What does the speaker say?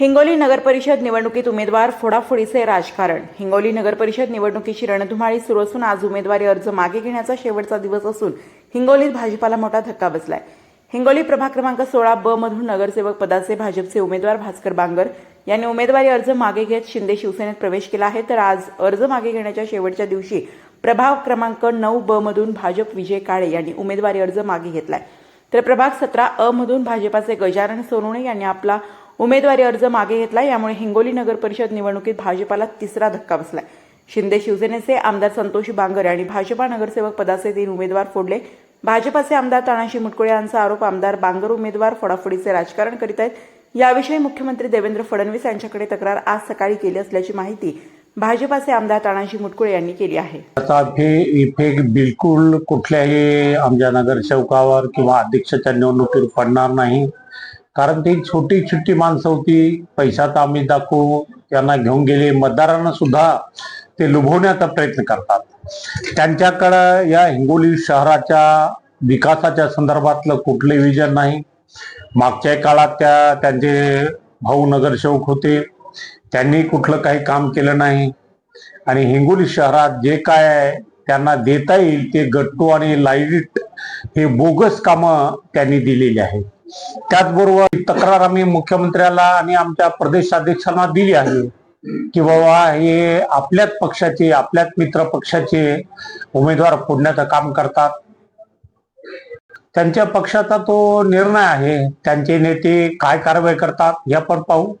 हिंगोली नगरपरिषद निवडणुकीत उमेदवार फोडाफोडीचे राजकारण. हिंगोली नगरपरिषद निवडणुकीची रणधुमाळी सुरू असून आज उमेदवारी अर्ज मागे घेण्याचा शेवटचा दिवस असून हिंगोलीत भाजपाला मोठा धक्का बसलाय. हिंगोली प्रभाग क्रमांक सोळा ब मधून नगरसेवक पदाचे भाजपचे उमेदवार भास्कर बांगर यांनी उमेदवारी अर्ज मागे घेत शिंदे शिवसेनेत प्रवेश केला आहे. तर आज अर्ज मागे घेण्याच्या शेवटच्या दिवशी प्रभाग क्रमांक नऊ ब मधून भाजप विजय काळे यांनी उमेदवारी अर्ज मागे घेतलाय. तर प्रभाग सतरा अ मधून भाजपाचे गजानन सोनवणे यांनी आपला उमेदवारी अर्ज मागे घेतला यामुळे हिंगोली नगर परिषद निवडणुकीत भाजपाला तिसरा धक्का बसलाय. शिंदे शिवसेनेचे आमदार संतोष बांगर आणि भाजपा नगरसेवक पदाचे तीन उमेदवार फोडले. भाजपाचे आमदार तानाशी मुटकुळे यांचा आरोप आमदार बांगर उमेदवार फोडाफोडीचे राजकारण करीत आहेत. याविषयी मुख्यमंत्री देवेंद्र फडणवीस यांच्याकडे तक्रार आज सकाळी केली असल्याची माहिती भाजपाचे आमदार तानाजी मुटकुळे यांनी केली आहे. आता इफेक्ट बिलकुल कुठल्याही आमच्या नगरसेवकावर किंवा अध्यक्षाच्या निवडणुकीवर पडणार नाही. कारण ती छोटी छोटी माणसं होती. पैशात आम्ही दाखवू त्यांना घेऊन गेले. मतदारांना सुद्धा ते लुभवण्याचा प्रयत्न करतात. त्यांच्याकडं या हिंगोली शहराच्या विकासाच्या संदर्भातलं कुठले विजन नाही. मागच्या काळात त्या त्यांचे भाऊ नगरसेवक होते. त्यांनी कुठलं काही काम केलं नाही. आणि हिंगोली शहरात जे काय आहे, त्यांना देता येईल ते गट्टू आणि लाइट हे बोगस कामं त्यांनी दिलेली आहेत. त्याचबरोबर तक्रार आम्ही मुख्यमंत्र्याला आणि आमच्या प्रदेशाध्यक्षांना दिली आहे की बाबा हे आपल्याच पक्षाचे आपल्याच मित्र पक्षाचे उमेदवार फोडण्याचं काम करतात. त्यांच्या पक्षाचा तो निर्णय आहे. त्यांचे नेते काय कारवाई करतात हे आपण पाहू.